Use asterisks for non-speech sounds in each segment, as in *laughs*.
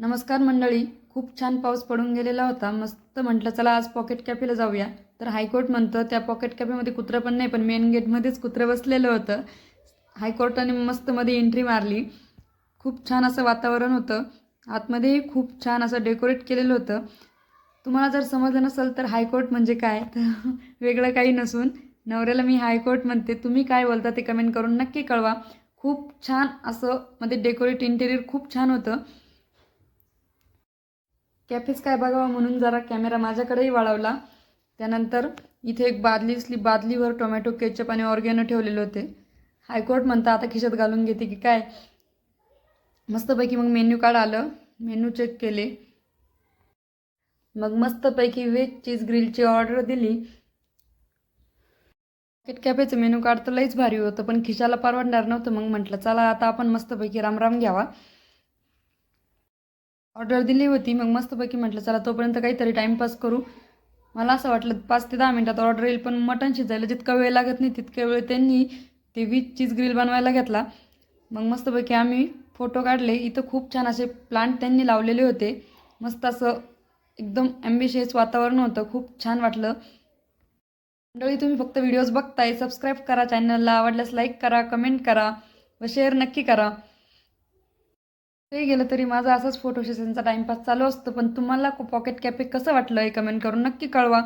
नमस्कार मंडळी. खूप छान पाऊस पडून गेलेला होता. मस्त म्हटलं चला आज पॉकेट कॅफेला जाऊया. तर हायकोर्ट म्हणतं त्या पॉकेट कॅफेमध्ये कुत्रं पण नाही पण मेन गेटमध्येच कुत्रं बसलेलं होतं. हायकोर्टाने मस्त मध्ये एंट्री मारली. खूप छान असं वातावरण होतं. आतमध्येही खूप छान असं डेकोरेट केलेलं होतं. तुम्हाला जर समजलं नसेल तर हायकोर्ट म्हणजे काय? तर *laughs* वेगळं काही नसून नवऱ्याला मी हायकोर्ट म्हणते. तुम्ही काय बोलता ते कमेंट करून नक्की कळवा. खूप छान असं मध्ये डेकोरेट इंटेरियर खूप छान होतं. कॅफेच काय बघावं म्हणून जरा कॅमेरा माझ्याकडेही वळवला त्यानंतर इथे एक बादली असली बादलीवर टोमॅटो केचप आणि ऑर्गॅनो ठेवलेले होते. हायकोर्ट म्हणता आता खिशात घालून घेते की काय? मस्तपैकी मग मेन्यू कार्ड आलं. मेन्यू चेक केले. मग मस्तपैकी व्हेज चीज ग्रिलची ऑर्डर दिली. किट कॅफेचं मेनू कार्ड तर लईच भारी होतं पण खिशाला परवडणार नव्हतं. मग म्हटलं चला आता आपण मस्तपैकी रामराम घ्यावा. ऑर्डर दिली होती. मग मस्तपैकी म्हटलं चला तोपर्यंत काहीतरी टाईमपास करू. मला असं वाटलं पाच ते दहा मिनटात ऑर्डर येईल पण मटण शिजायला जितका वेळ लागत नाही तितक्या वेळ त्यांनी ते वीज चीज ग्रिल बनवायला घेतला. मग मस्तपैकी आम्ही फोटो काढले. इथं खूप छान असे प्लांट त्यांनी लावलेले होते. मस्त असं एकदम ॲम्बिशियस वातावरण होतं. खूप छान वाटलं. मंडळी तुम्ही फक्त व्हिडिओज बघताय. सबस्क्राईब करा चॅनलला आवडल्यास लाईक करा कमेंट करा व शेअर नक्की करा. ते गेलं तरी माझा असाच फोटो सेशनचा टाईमपास चालू असतो पण तुम्हाला पॉकेट कॅफे कसं वाटलं हे कमेंट करून नक्की कळवा.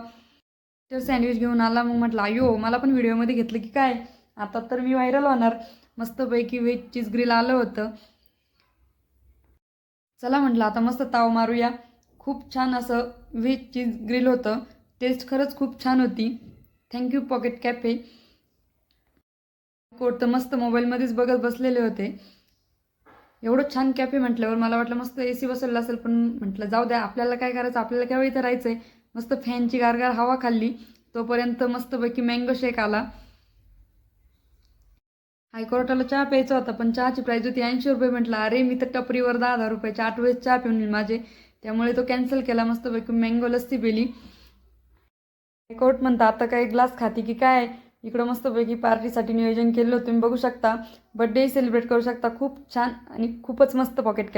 तर सँडविच घेऊन आला मग म्हटलं अयो मला पण व्हिडिओमध्ये घेतलं की काय? आता तर मी व्हायरल होणार. मस्तपैकी व्हेज चीज ग्रिल आलं होतं. चला म्हटलं आता मस्त ताव मारूया. खूप छान असं व्हेज चीज ग्रिल होतं. टेस्ट खरंच खूप छान होती. थँक्यू पॉकेट कॅफे कोट तर मस्त मोबाईलमध्येच बघत बसलेले होते. एवढं छान कॅफे म्हटल्यावर मला वाटलं मस्त ए सी बसवलं असेल पण म्हटलं जाऊ द्या आपल्याला काय करायचं? आपल्याला केव्हा इथं राहायचं आहे मस्त फॅनची गारगार हवा खाल्ली तोपर्यंत मस्तपैकी मँगो शेक आला. हायकोर्टाला चहा प्यायचा होता पण चहाची प्राईज होती ऐंशी रुपये म्हटलं. अरे मी तर टपरीवर दहा दहा रुपयाचे आठ वेळेस चहा पिऊन येईल माझे. त्यामुळे तो कॅन्सल केला मस्तपैकी मँगो लस्सी पेली. हायकोर्ट म्हणता आता काय ग्लास खाती की काय? इकडं मस्तपैकी पार्टीसाठी नियोजन केलं तुम्ही बघू शकता. बड्डेही सेलिब्रेट करू शकता. खूप छान आणि खूपच मस्त पॉकेट